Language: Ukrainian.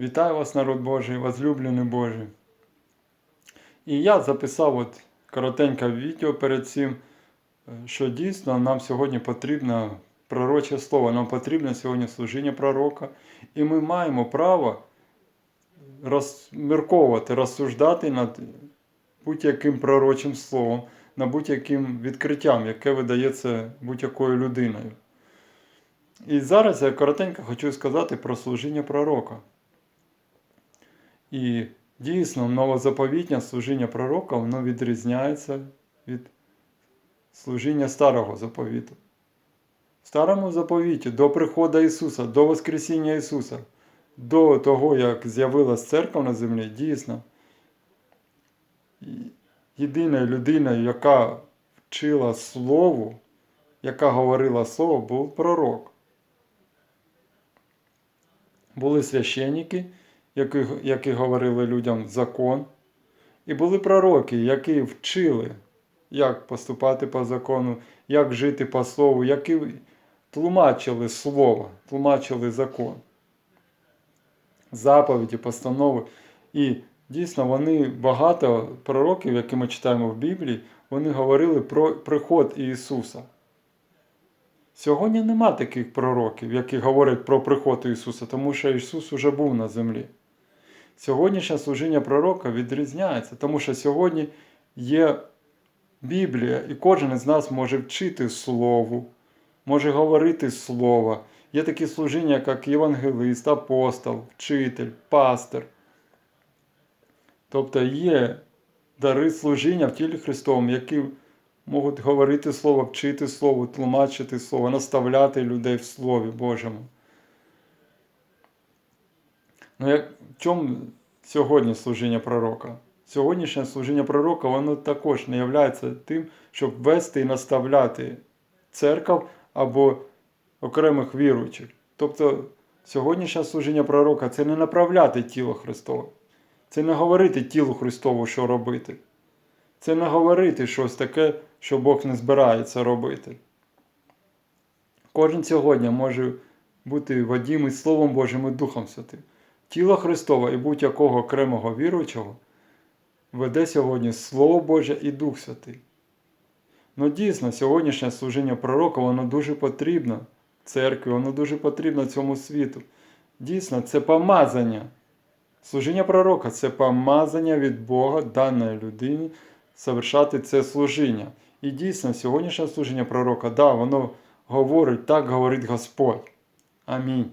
Вітаю вас, народ Божий, возлюблений Божий. І я записав от коротеньке відео перед цим, е, що дійсно нам сьогодні потрібно пророче слово, нам потрібно сьогодні служіння пророка, і ми маємо право розмірковувати, розсуждати над будь-яким пророчим словом, над будь-яким відкриттям, яке видається будь-якою людиною. І зараз я коротенько хочу сказати про служіння пророка. І дійсно новозаповітнє служіння пророка воно відрізняється від служіння старого заповіту. В старому заповіті до приходу Ісуса, до Воскресіння Ісуса, до того, як з'явилась церква на землі, дійсно, єдиною людиною, яка вчила Слову, яка говорила Слово, був пророк. Були священники, які, які говорили людям закон, і були пророки, які вчили, як поступати по закону, як жити по слову, які тлумачили слово, тлумачили закон, заповіді, постанови. І дійсно вони багато пророків, які ми читаємо в Біблії, вони говорили про приход Ісуса. Сьогодні нема таких пророків, які говорять про приход Ісуса, тому що Ісус уже був на землі. Сьогоднішнє служіння пророка відрізняється, тому що сьогодні є Біблія, і кожен із нас може вчити Слову, може говорити Слово. Є такі служіння, як євангелист, апостол, вчитель, пастир. Тобто є дари служіння в тілі Христовому, які можуть говорити Слово, вчити Слово, тлумачити Слово, наставляти людей в Слові Божому. Ну, як, в чому сьогодні служіння пророка? Сьогоднішнє служіння пророка, воно також не є тим, щоб вести і наставляти церков або окремих віруючих. Тобто, сьогоднішнє служіння пророка це не направляти тіло Христове, це не говорити тілу Христову, що робити. Це не говорити щось таке, що Бог не збирається робити. Кожен сьогодні може бути водімий Словом Божим і Духом Святим. Тіло Христове і будь-якого окремого віруючого веде сьогодні Слово Боже і Дух Святий. Ну дійсно, сьогоднішнє служіння пророка, воно дуже потрібно церкві, воно дуже потрібно цьому світу. Дійсно, це помазання. Служіння пророка це помазання від Бога даної людині совершати це служіння. І дійсно, сьогоднішнє служіння пророка, да, воно говорить, так говорить Господь. Амінь.